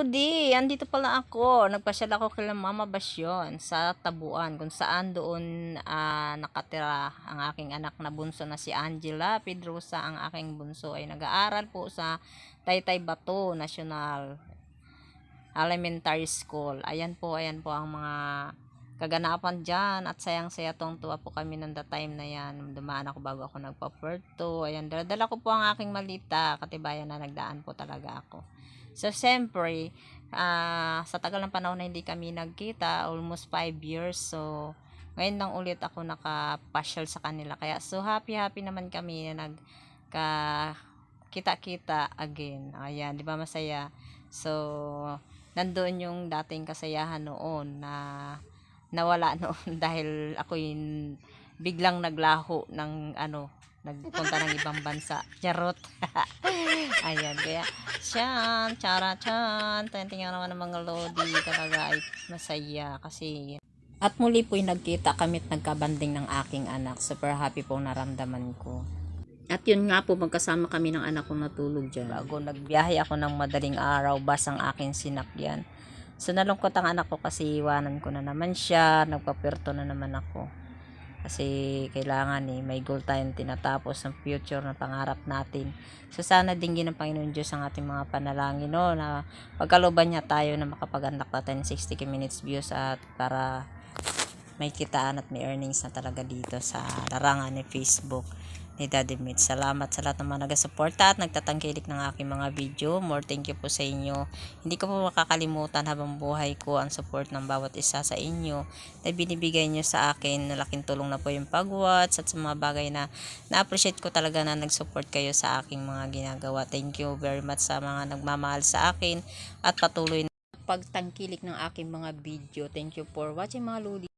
Lodi, andito pala ako. Nagpasyal ako kay Mama Basyon sa Tabuan kung saan doon ah, nakatira ang aking anak na bunso na si Angela Pedrosa. Ang aking bunso ay nag-aaral po sa Taytay Bato National Elementary School. Ayan po, ayan po ang mga kaganapan dyan at sayang-saya tong tuwa po kami ng the time na yan. Dumaan ako bago ako nagpa-puerto. Ayan, dala ko po ang aking malita. Katibayan na nagdaan po talaga ako. So, siyempre, ah, sa tagal ng panahon na hindi kami nagkita, almost 5 years. So, ngayon lang ulit ako nakapasyal sa kanila. Kaya, so happy-happy naman kami na nagka kita-kita again. Ayan, di ba masaya? So, nandoon yung dating kasayahan noon na nawala noon dahil ako yung biglang naglaho ng ano, nagpunta ng ibang bansa. Charot. Ayan, kaya siyan, chara chan, tingnan naman ng mga lodi talaga ay masaya kasi at muli po'y nagkita kami at nagkabanding ng aking anak. Super happy po naramdaman ko. At yun nga po, magkasama kami ng anak ko natulog dyan. Bago nagbiyahe ako ng madaling araw, bas ang aking sinakyan. So nalungkot ang anak ko kasi iwanan ko na naman siya, nagpapirto na naman ako. Kasi kailangan eh, may goal tayong tinatapos ng future na pangarap natin. So sana dinggin ng Panginoon Diyos ang ating mga panalangin no, na pagkaluban niya tayo na makapag-unlock natin 60 minutes views at para may kitaan at may earnings na talaga dito sa larangan ni Facebook ni Daddy Mitch. Salamat sa lahat ng mga nagasuporta at nagtatangkilik ng aking mga video. More thank you po sa inyo. Hindi ko po makakalimutan habang buhay ko ang support ng bawat isa sa inyo na binibigay nyo sa akin. Nalaking tulong na po yung pag-watch at sa mga bagay na na-appreciate ko talaga na nag-support kayo sa aking mga ginagawa. Thank you very much sa mga nagmamahal sa akin at patuloy na pagtangkilik ng aking mga video. Thank you for watching mga luli.